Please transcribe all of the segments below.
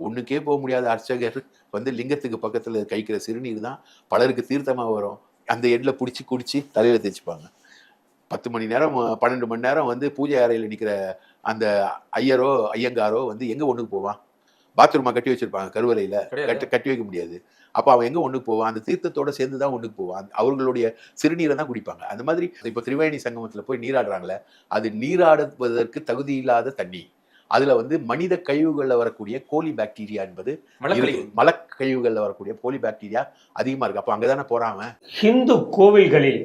ஒண்ணுக்கே போக முடியாத அர்ச்சகர் வந்து லிங்கத்துக்கு பக்கத்துல கைக்கிற சிறுநீர் தான் பலருக்கு தீர்த்தமா வரும். அந்த எண்ட்ல பிடிச்சி குடிச்சு தலையில தேய்ச்சிப்பாங்க. பத்து மணி நேரம் பன்னெண்டு மணி நேரம் வந்து பூஜை அறையில நிக்கிற அந்த ஐயரோ ஐயங்காரோ வந்து எங்க ஒண்ணுக்கு போவான்? பாத்ரூமா கட்டி வச்சிருப்பாங்க கருவறையில. கட்டி கட்டி வைக்க முடியாது. அப்ப அவன் எங்க ஒண்ணுக்கு போவான்? அந்த தீர்த்தத்தோட சேர்ந்து தான் ஒண்ணுக்கு போவான். அவர்களுடைய சிறுநீரை தான் குடிப்பாங்க. அந்த மாதிரி இப்போ திரிவேணி சங்கமத்துல போய் நீராடுறாங்களே அது நீராடுவதற்கு தகுதி இல்லாத தண்ணி. அதுல வந்து மனித கழிவுகள்ல வரக்கூடிய கோலி பாக்டீரியா என்பது இருக்கு. மலக்கழிவுகள்ல வரக்கூடிய போலி பாக்டீரியா அதிகமா இருக்கு. அப்ப அங்கதானே அவன் ஹிந்து கோவில்களில்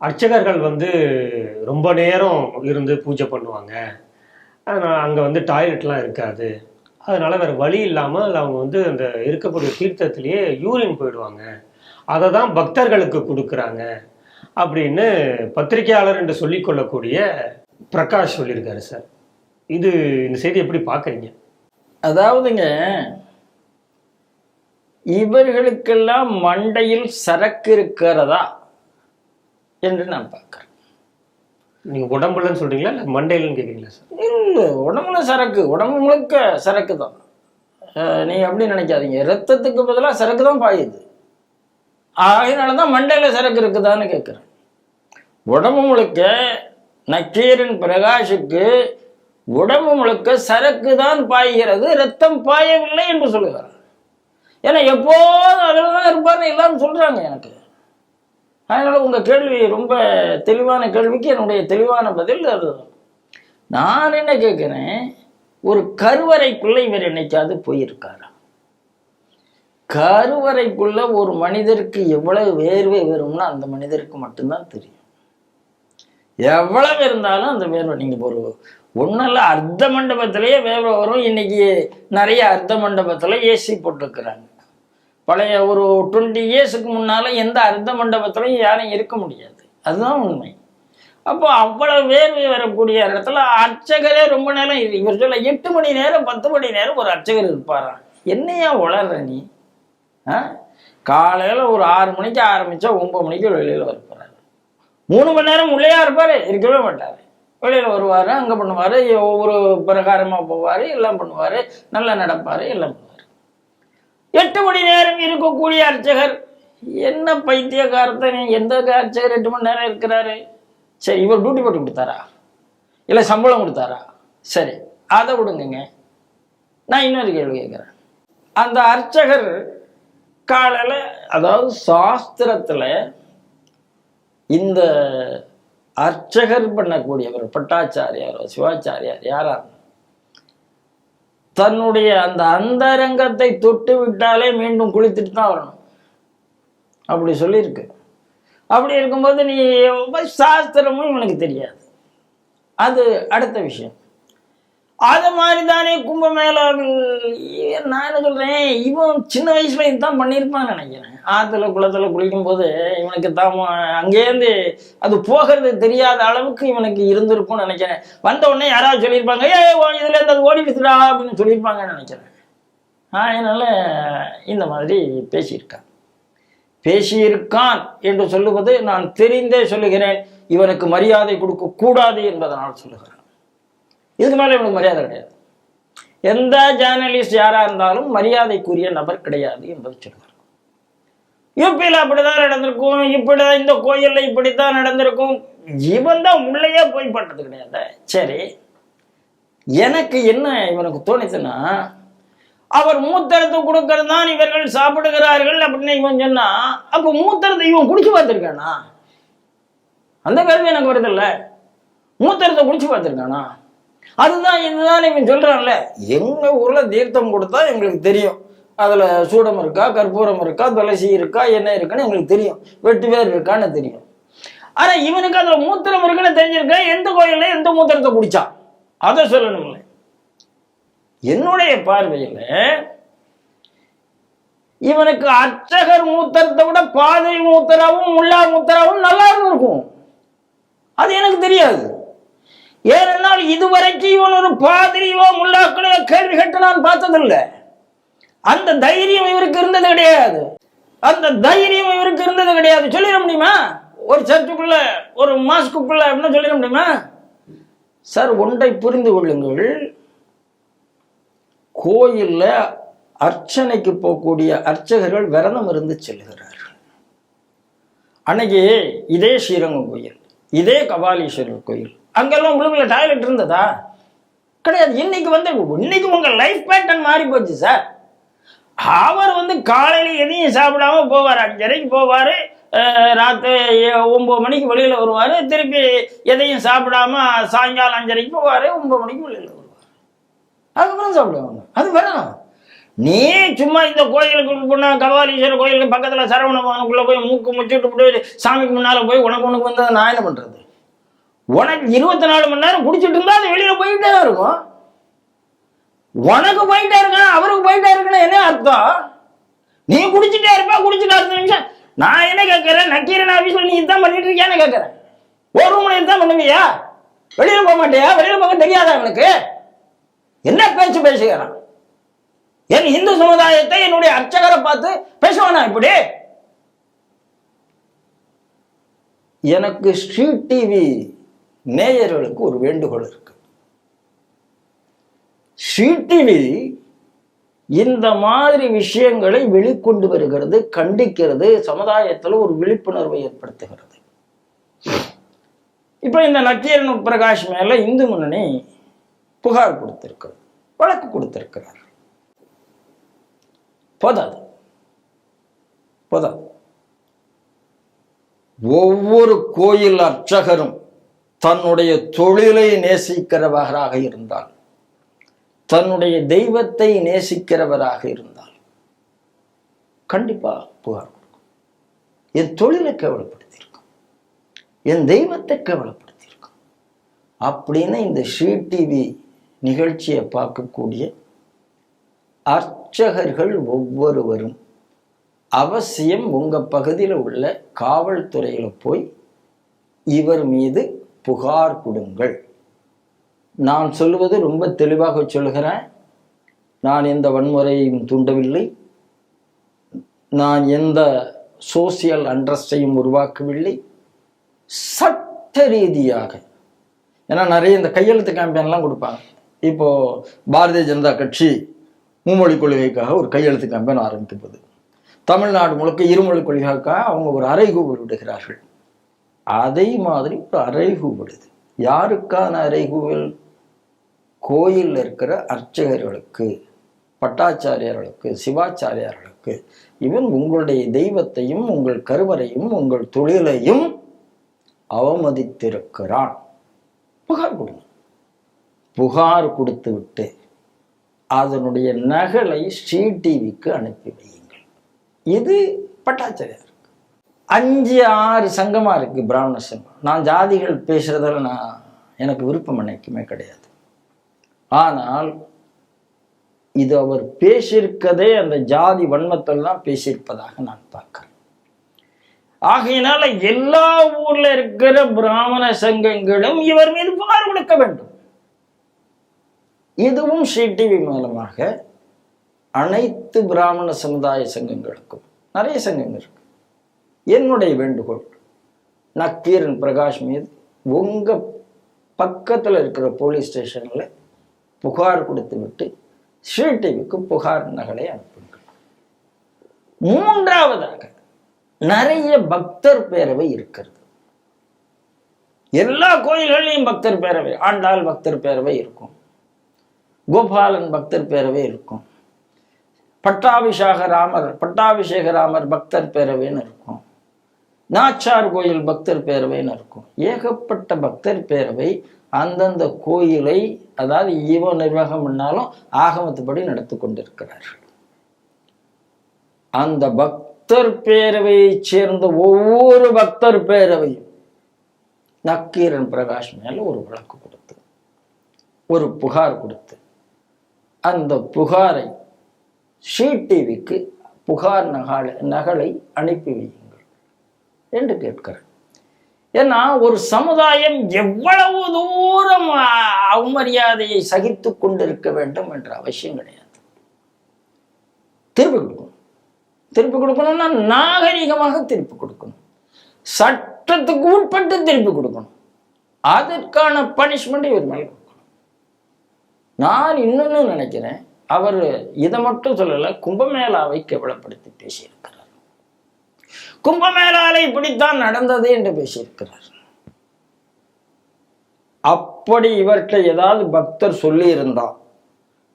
அர்ச்சகர்கள் வந்து ரொம்ப நேரம் இருந்து பூஜை பண்ணுவாங்க. ஆனால் அங்கே வந்து டாய்லெட்லாம் இருக்காது. அதனால வேறு வழி இல்லாமல் அவங்க வந்து அந்த இருக்கக்கூடிய தீர்த்தத்திலேயே யூரின் போயிடுவாங்க. அதை தான் பக்தர்களுக்கு கொடுக்குறாங்க அப்படின்னு பத்திரிகையாளர் என்று சொல்லிக்கொள்ளக்கூடிய பிரகாஷ் சொல்லியிருக்காரு சார். இது இந்த செய்தி எப்படி பார்க்குறீங்க? அதாவதுங்க இவர்களுக்கெல்லாம் மண்டையில் சரக்கு இருக்கிறதா என்று நான் பார்க்கிறேன். நீங்கள் உடம்புலன்னு சொல்கிறீங்களா இல்லை மண்டையிலன்னு கேட்குறீங்களா சார்? இல்லை உடம்புல சரக்கு உடம்பு முழுக்க சரக்கு தான். அஹ் நீங்க அப்படி நினைக்காதீங்க. ரத்தத்துக்கு பதிலாக சரக்கு தான் பாயுது. அதனால தான் மண்டையில் சரக்கு இருக்குதான்னு கேட்குறேன் உடம்பு முழுக்க நக்கீரன் பிரகாஷுக்கு உடம்பு முழுக்க சரக்கு தான் பாய்கிறது ரத்தம் பாயவில்லை என்று சொல்லுகிறார். ஏன்னா எப்போதும் அதில் தான் இருப்பார்னு எல்லாரும் சொல்றாங்க எனக்கு. அதனால உங்க கேள்வி ரொம்ப தெளிவான கேள்விக்கு என்னுடைய தெளிவான பதில் அதுதான் நான் என்ன கேட்குறேன் ஒரு கருவறைக்குள்ள இவர் என்னைக்காவது போயிருக்காரா? கருவறைக்குள்ள ஒரு மனிதருக்கு எவ்வளவு வேர்வை வரும்னு அந்த மனிதருக்கு மட்டும்தான் தெரியும். எவ்வளவு இருந்தாலும் அந்த வேர்வை நீங்க ஒரு ஒன்றில் அர்த்த மண்டபத்திலேயே வேர்வை வரும் இன்னைக்கு நிறைய அர்த்த மண்டபத்தில் ஏசி போட்டிருக்கிறாங்க. பழைய ஒரு டுவெண்ட்டி இயர்ஸுக்கு முன்னால் எந்த அர்த்த மண்டபத்திலையும் யாரும் இருக்க முடியாது. அதுதான் உண்மை. அப்போ அவ்வளோ வேர்வை வரக்கூடிய இடத்துல அர்ச்சகரே ரொம்ப நேரம் இவர் சொல்ல எட்டு மணி நேரம் பத்து மணி நேரம் ஒரு அர்ச்சகர் இருப்பாராம் என்னையா உளர்ற நீ? ஆ? காலையில் ஒரு ஆறு மணிக்கு ஆரம்பித்தா ஒன்பது மணிக்கு வெளியில் வரப்போறாரு மூணு மணி நேரம் உள்ளேயா இருப்பார்? இருக்கவே மாட்டார். வெளியில் வருவார் அங்கே பண்ணுவார் ஒவ்வொரு பிரகாரமாக போவார் எல்லாம் பண்ணுவார் நல்லா நடப்பார் எல்லாம் பண்ணுவார். எட்டு மணி நேரம் இருக்கக்கூடிய அர்ச்சகர் என்ன பைத்தியக்காரத்தை எந்த அர்ச்சகர் எட்டு மணி நேரம் இருக்கிறாரு? சரி இவர் டியூட்டி போட்டு கொடுத்தாரா? இல்லை சம்பளம் கொடுத்தாரா? சரி அதை விடுங்கங்க. நான் இன்னொரு கேள்வி கேட்குறேன். அந்த அர்ச்சகர் காலையில் அதாவது சாஸ்திரத்தில் இந்த அர்ச்சகர் பண்ணக்கூடியவர் பட்டாச்சாரியாரோ சிவாச்சாரியார் யாரா தன்னுடைய அந்த அந்தரங்கத்தை தொட்டு விட்டாலே மீண்டும் குளித்துட்டு தான் வரணும் அப்படி சொல்லியிருக்கு. அப்படி இருக்கும்போது நீ சாஸ்திரமும் இவனுக்கு தெரியாது. அது அடுத்த விஷயம். அது மாதிரி தானே கும்பமேளாவில் நான் என்ன சொல்றேன்? இவன் சின்ன வயசுல இதுதான் பண்ணியிருப்பான்னு நினைக்கிறேன். ஆற்றுல குளத்துல குளிக்கும் போது இவனுக்கு தான் அங்கேருந்து அது போகிறது தெரியாத அளவுக்கு இவனுக்கு இருந்திருக்கும்னு நினைக்கிறேன். வந்த உடனே யாராவது சொல்லியிருப்பாங்க ஏ இதுல இருந்து அது ஓடிடுச்சுடா அப்படின்னு சொல்லியிருப்பாங்கன்னு நினைக்கிறேன். அதனால இந்த மாதிரி பேசியிருக்கான். பேசியிருக்கான் என்று சொல்லுவது நான் தெரிந்தே சொல்லுகிறேன். இவனுக்கு மரியாதை கொடுக்க கூடாது என்பதனால் சொல்லுகிறேன். இதுக்கு மேலே இவனுக்கு மரியாதை கிடையாது. எந்த ஜேர்னலிஸ்ட் யாராக இருந்தாலும் மரியாதைக்குரிய நபர் கிடையாது என்பதை சொல்லுகிறார் யூபியில் அப்படிதான் நடந்திருக்கும் இப்படிதான் இந்த கோயிலில் இப்படித்தான் நடந்திருக்கும். இவன் தான் உள்ளேயே போய் பட்டது கிடையாது. சரி எனக்கு என்ன இவனுக்கு தோணுச்சுன்னா அவர் மூத்தரத்தை கொடுக்கறது தான் இவர்கள் சாப்பிடுகிறார்கள் அப்படின்னு இவன் சொன்னா அப்ப மூத்தரத்தை இவன் குடிச்சு பார்த்திருக்கானா? அந்த கேள்வி எனக்கு வருது இல்ல மூத்தரத்தை குடிச்சு பார்த்திருக்கானா? அதுதான் இதுதான் இவன் சொல்றான்ல எங்க ஊர்ல தீர்த்தம் கொடுத்தா எங்களுக்கு தெரியும். அதுல சூடம் இருக்கா கற்பூரம் இருக்கா துளசி இருக்கா என்ன இருக்குன்னு எங்களுக்கு தெரியும். வெட்டு வேர் இருக்கான்னு தெரியும். ஆனா இவனுக்கு அதுல மூத்திரம் இருக்குன்னு தெரிஞ்சிருக்க எந்த கோயில்ல எந்த மூத்திரத்தை குடிச்சா? அதை சொல்லணும்ல. என்னுடைய பார்வையில இவனுக்கு அர்ச்சகர் மூத்தரத்தை விட பாதிரி மூத்தராவும் முல்லா மூத்தராவும் நல்லா இருந்திருக்கும். அது எனக்கு தெரியாது. ஏனென்றால் இதுவரைக்கும் இவன் ஒரு பாதிரியோ முல்லாக்களோ கேள்வி கேட்டு நான் பார்த்ததில்லை. அந்த தைரியம் இவருக்கு இருந்தது கிடையாது. அந்த தைரியம் இவருக்கு இருந்தது கிடையாது. சொல்லிட முடியுமா? ஒரு சர்ச்சுக்குள்ள ஒரு மாஸ்க்குள்ள அப்படின்னு சொல்லிட முடியுமா? சார் ஒன்றை புரிந்து கொள்ளுங்கள். கோயில்ல அர்ச்சனைக்கு போகக்கூடிய அர்ச்சகர்கள் விரதம் இருந்து செல்கிறார்கள். அன்னைக்கு இதே ஸ்ரீரங்கம் கோயில் இதே கபாலீஸ்வரர் கோயில் அங்கெல்லாம் உள்ளுக்குள்ள டாய்லெட் இருந்ததா? கிடையாது. இன்னைக்கு வந்து இன்னைக்கு உங்க லைஃப் பேட்டர்ன் மாறி போச்சு சார் அவர் வந்து காலையில் எதையும் சாப்பிடாம போவார். அஞ்சரைக்கு போவார். ராத்திரி ஒம்பது மணிக்கு வெளியில் வருவார். திருப்பி எதையும் சாப்பிடாம சாயங்காலம் அஞ்சரைக்கு போவார். ஒம்பது மணிக்கு வெளியில் வருவார். அதுக்கப்புறம் சாப்பிடுவாங்க. அது வேணும். நீ சும்மா இந்த கோயிலுக்கு போனா கபாலீஸ்வரர் கோயிலுக்கு பக்கத்தில் சரவணபவனுக்குள்ள போய் மூக்கு முச்சுட்டு போய் சாமிக்கு முன்னால் போய் உனக்கு உனக்கு வந்து நான் என்ன பண்ணுறது உனக்கு இருபத்தி நாலு மணி நேரம் குடிச்சிட்டு இருந்தா அது வெளியில போயிட்டே தான் இருக்கும். உனக்கு போயிட்டே இருக்கான் அவருக்கு போயிட்டே இருக்குன்னு என்ன அர்த்தம்? நீ குடிச்சிட்டே இருப்ப குடிச்சிட்டு அடுத்த நிமிஷம் நான் என்ன கேட்கறேன் நக்கீரன் ஆபீஸ்ல நீ இதுதான் பண்ணிட்டு இருக்கியான்னு கேட்கறேன் ஒரு ரூம்ல இதுதான் பண்ணுவியா? வெளியில போக மாட்டியா? வெளியில போக தெரியாதா அவனுக்கு? என்ன பேச்சு பேசுகிறான்? என் இந்து சமுதாயத்தை என்னுடைய அர்ச்சகரை பார்த்து பேசுவானா இப்படி? எனக்கு ஸ்ரீ டிவி நேயர்களுக்கு ஒரு வேண்டுகோள் இருக்கு. ஸ்ரீ டிவி இந்த மாதிரி விஷயங்களை வெளிக்கொண்டு வருகிறது கண்டிக்கிறது சமுதாயத்தில் ஒரு விழிப்புணர்வை ஏற்படுத்துகிறது. இப்ப இந்த நக்கீரன் பிரகாஷ் மேல இந்து முன்னணி புகார் கொடுத்திருக்கிறது வழக்கு கொடுத்திருக்கிறார். போதாது. போதாது. ஒவ்வொரு கோயில் அர்ச்சகரும் தன்னுடைய தொழிலை நேசிக்கிறவராக இருந்தால் தன்னுடைய தெய்வத்தை நேசிக்கிறவராக இருந்தால் கண்டிப்பா புகார் கொடுக்கும். என் தொழிலை கேவலப்படுத்தியிருக்கும். என் தெய்வத்தை கேவலப்படுத்தியிருக்கும். அப்படின்னு இந்த ஷீ டிவி நிகழ்ச்சியை பார்க்கக்கூடிய அர்ச்சகர்கள் ஒவ்வொருவரும் அவசியம் உங்கள் பகுதியில் உள்ள காவல்துறையில் போய் இவர் மீது புகார் கொடுங்கள். நான் சொல்வது ரொம்ப தெளிவாக சொல்கிறேன் நான் எந்த வன்முறையும் தூண்டவில்லை. நான் எந்த சோசியல் அண்ட்ரஸ்டையும் உருவாக்கவில்லை. சட்ட ரீதியாக. ஏன்னா நிறைய இந்த கையெழுத்து கேம்பெயின்லாம் கொடுப்பாங்க. இப்போ பாரதிய ஜனதா கட்சி மும்மொழி கொள்கைக்காக ஒரு கையெழுத்து கேம்பெயின் ஆரம்பிக்கப்போகுது தமிழ்நாடு முழுக்க இருமொழி கொள்கைக்காக அவங்க ஒரு அறைகூவல் விடுகிறார்கள். அதே மாதிரி ஒரு அறைகூவலுது யாருக்கான அறைகூவல் கோயிலில் இருக்கிற அர்ச்சகர்களுக்கு பட்டாச்சாரியர்களுக்கு சிவாச்சாரியார்களுக்கு. இவன் உங்களுடைய தெய்வத்தையும் உங்கள் கருவறையும் உங்கள் தொழிலையும் அவமதித்திருக்கிறான். புகார் கொடுங்க. புகார் கொடுத்து விட்டு அதனுடைய நகலை ஸ்ரீ டிவிக்கு அனுப்பி வையுங்கள். இது பட்டாச்சாரியார். அஞ்சு ஆறு சங்கமா இருக்கு பிராமண சங்கம். நான் ஜாதிகள் பேசுறதுல நான் எனக்கு விருப்பம் என்னைக்குமே கிடையாது. ஆனால் இது அவர் பேசியிருக்கதே அந்த ஜாதி வன்மத்தெல்லாம் பேசியிருப்பதாக நான் பார்க்கிறேன். ஆகையினால எல்லா ஊர்ல இருக்கிற பிராமண சங்கங்களும் இவர் மீது புகார் கொடுக்க வேண்டும். இதுவும் ஸ்ரீ டிவி மூலமாக அனைத்து பிராமண சமுதாய சங்கங்களுக்கும் நிறைய சங்கங்கள் இருக்கு. என்னுடைய வேண்டுகோள். நக்கீரன் பிரகாஷ் மீது உங்க பக்கத்துல இருக்கிற போலீஸ் ஸ்டேஷன்ல புகார் கொடுத்து விட்டு ஸ்ரீ டிவிக்கு புகார் நகலை அனுப்புங்கள். மூன்றாவதாக நிறைய பக்தர் பேரவை இருக்கிறது. எல்லா கோயில்கள்லையும் பக்தர் பேரவை ஆண்டாள் பக்தர் பேரவை இருக்கும். கோபாலன் பக்தர் பேரவை இருக்கும். பட்டாபிஷேக ராமர் பட்டாபிஷேக ராமர் பக்தர் பேரவைன்னு இருக்கும். நாச்சார் கோயில் பக்தர் பேரவைன்னு இருக்கும். ஏகப்பட்ட பக்தர் பேரவை அந்தந்த கோயிலை அதாவது ஈவோ நிர்வாகம் பண்ணாலும் ஆகமத்துப்படி நடத்தி கொண்டிருக்கிறார்கள். அந்த பக்தர் பேரவையைச் சேர்ந்த ஒவ்வொரு பக்தர் பேரவையும் நக்கீரன் பிரகாஷ் மேல ஒரு வழக்கு கொடுத்து ஒரு புகார் கொடுத்து அந்த புகாரை ஷீ டிவிக்கு புகார் நகால நகலை அனுப்பி வையுங்க என்று கேட்கிறேன் ஏன்னா ஒரு சமுதாயம் எவ்வளவு தூரம் அவமரியாதையை சகித்து கொண்டிருக்க வேண்டும் என்ற அவசியம் கிடையாது. திருப்பி கொடுக்கணும். திருப்பி கொடுக்கணும்னா நாகரிகமாக திருப்பி கொடுக்கணும். சட்டத்துக்கு உட்பட்டு திருப்பி கொடுக்கணும். அதற்கான பனிஷ்மெண்ட் இவர் மேலே கொடுக்கணும். நான் இன்னொன்னு நினைக்கிறேன். அவர் இதை மட்டும் சொல்லல கும்பமேளாவை கேவலப்படுத்தி பேசியிருக்கிறார். கும்பமேளால இப்படித்தான் நடந்தது என்று பேசியிருக்கிறார். அப்படி இவர்கிட்ட ஏதாவது பக்தர் சொல்லி இருந்தா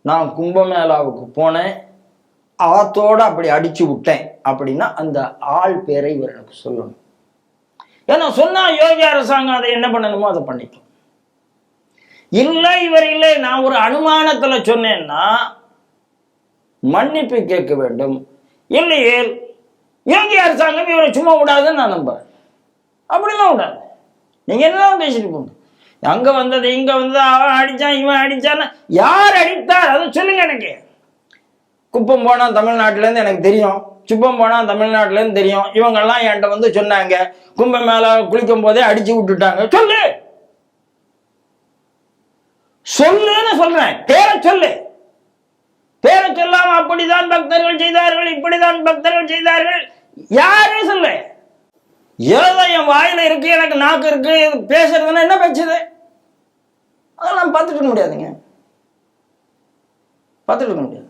நான் கும்பமேளாவுக்கு போனேன் ஆத்தோட அப்படி அடிச்சு விட்டேன் அப்படின்னா அந்த ஆள் பேரை இவர் எனக்கு சொல்லணும். ஏன்னா சொன்னா யோகி அரசாங்கம் அதை என்ன பண்ணணுமோ அதை பண்ணிக்கும். இல்லை இவர் இல்லை நான் ஒரு அனுமானத்துல சொன்னேன்னா மன்னிப்பு கேட்க வேண்டும். இல்லையே இலங்கை அரசாங்கம் இவரை சும்மா விடாதுன்னு நான் நம்புறேன். அப்படிலாம் விடாது. நீங்க என்னதான் பேசிட்டு போங்க. அங்க வந்தது இங்க வந்தது அவன் அடிச்சான் இவன் அடிச்சான் யார் அடித்தார்? அதை சொல்லுங்க எனக்கு. குப்பம் போனா தமிழ்நாட்டிலேருந்து எனக்கு தெரியும். சுப்பம் போனா தமிழ்நாட்டிலேருந்து தெரியும். இவங்கெல்லாம் என்கிட்ட வந்து சொன்னாங்க. கும்பம் மேல குளிக்கும் போதே அடிச்சு விட்டுட்டாங்க. சொல்லு. சொல்லுன்னு சொல்றேன். பேரை சொல்லு. பேரை சொல்லாம அப்படிதான் பக்தர்கள் செய்தார்கள் இப்படிதான் பக்தர்கள் செய்தார்கள். யாரே சொல்லு ஏதோ என் வாயில இருக்கு எனக்கு நாக்கு இருக்கு பேசுறதுன்னா என்ன பேச்சுது அதெல்லாம் பார்த்துட்டு இருக்க முடியாதுங்க. பார்த்துட்டு இருக்க முடியாது.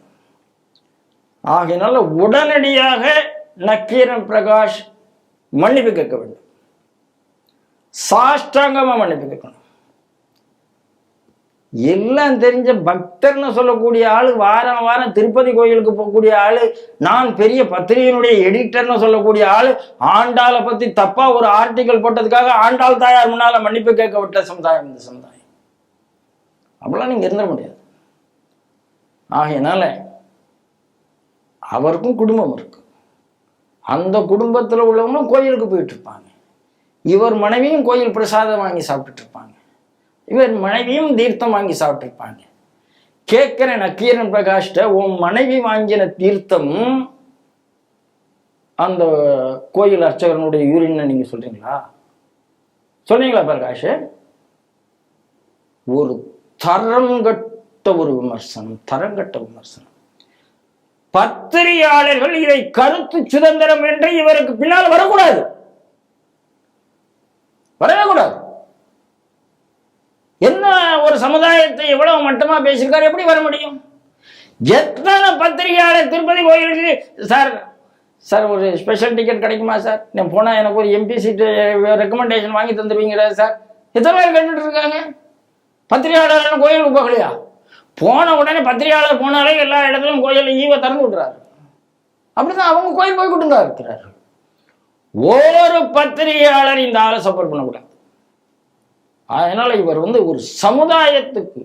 ஆகையினால உடனடியாக நக்கீரன் பிரகாஷ் மன்னிப்பு கேட்க வேண்டும். சாஷ்டாங்கமா மன்னிப்பு கேட்கணும். எல்லாம் தெரிஞ்ச பக்தர்னு சொல்லக்கூடிய ஆள் வாரம் வாரம் திருப்பதி கோயிலுக்கு போகக்கூடிய ஆள் நான் பெரிய பத்திரிகையினுடைய எடிட்டர்னு சொல்லக்கூடிய ஆள் ஆண்டாளை பற்றி தப்பாக ஒரு ஆர்டிக்கல் போட்டதுக்காக ஆண்டாள் தாயார் முன்னால் மன்னிப்பு கேட்க விட்ட சமுதாயம் இந்த சமுதாயம். அப்படிலாம் நீங்கள் இருந்துட முடியாது. ஆகையினால அவருக்கும் குடும்பம் இருக்கு. அந்த குடும்பத்தில் உள்ளவங்களும் கோயிலுக்கு போயிட்டு இருப்பாங்க. இவர் மனைவியும் கோயில் பிரசாதம் வாங்கி சாப்பிட்டுட்டு இருப்பாங்க. இவர் மனைவியும் தீர்த்தம் வாங்கி சாப்பிட்டிருப்பாங்க. கேட்கிற நக்கீரன் பிரகாஷ்ட உன் மனைவி வாங்கின தீர்த்தம் அந்த கோயில் அர்ச்சகனுடைய யூரின் நீங்க சொல்றீங்களா? சொன்னீங்களா பிரகாஷ்? ஒரு தரங்கட்ட ஒரு விமர்சனம் தரங்கட்ட விமர்சனம். பத்திரிகையாளர்கள் இதை கருத்து சுதந்திரம் என்று இவருக்கு பின்னால் வரக்கூடாது. வரவே கூடாது. என்ன ஒரு சமுதாயத்தை எவ்வளவு மட்டமா பேசியிருக்காரு? எப்படி வர முடியும்? எத்தனை பத்திரிகையாளர் திருப்பதி கோயிலுக்கு சார் சார் ஒரு ஸ்பெஷல் டிக்கெட் கிடைக்குமா சார்? நான் போனால் எனக்கு ஒரு எம்பி சீட்டு ரெக்கமெண்டேஷன் வாங்கி தந்துருவீங்களா சார்? எத்தனை பேர் கேட்டுட்டு இருக்காங்க? பத்திரிகையாளர் கோயிலுக்கு போகலையா? போன உடனே பத்திரிகையாளர் போனாலே எல்லா இடத்துலையும் கோயிலில் ஈவை திறந்து விட்றாரு அப்படிதான் அவங்க கோயில் போய் கொண்டு இருக்கிறார் ஒரு பத்திரிகையாளர் இந்த ஆளை சப்போர்ட் பண்ணக்கூடாது. அதனால் இவர் வந்து ஒரு சமுதாயத்துக்கு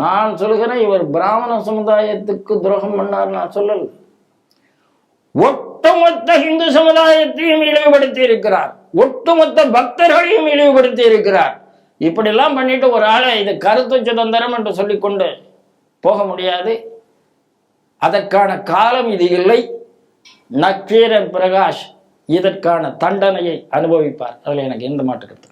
நான் சொல்கிறேன் இவர் பிராமண சமுதாயத்துக்கு துரோகம் பண்ணார் நான் சொல்லல. ஒட்டுமொத்த இந்து சமுதாயத்தையும் இழிவுபடுத்தி இருக்கிறார். ஒட்டுமொத்த பக்தர்களையும் இழிவுபடுத்தி இருக்கிறார். இப்படிலாம் பண்ணிட்டு ஒரு ஆளை இது கருத்து சுதந்திரம் என்று சொல்லிக்கொண்டு போக முடியாது. அதற்கான காலம் இது இல்லை. நக்கீரன் பிரகாஷ் இதற்கான தண்டனையை அனுபவிப்பார். அதில் எனக்கு எந்த மாற்று கருத்து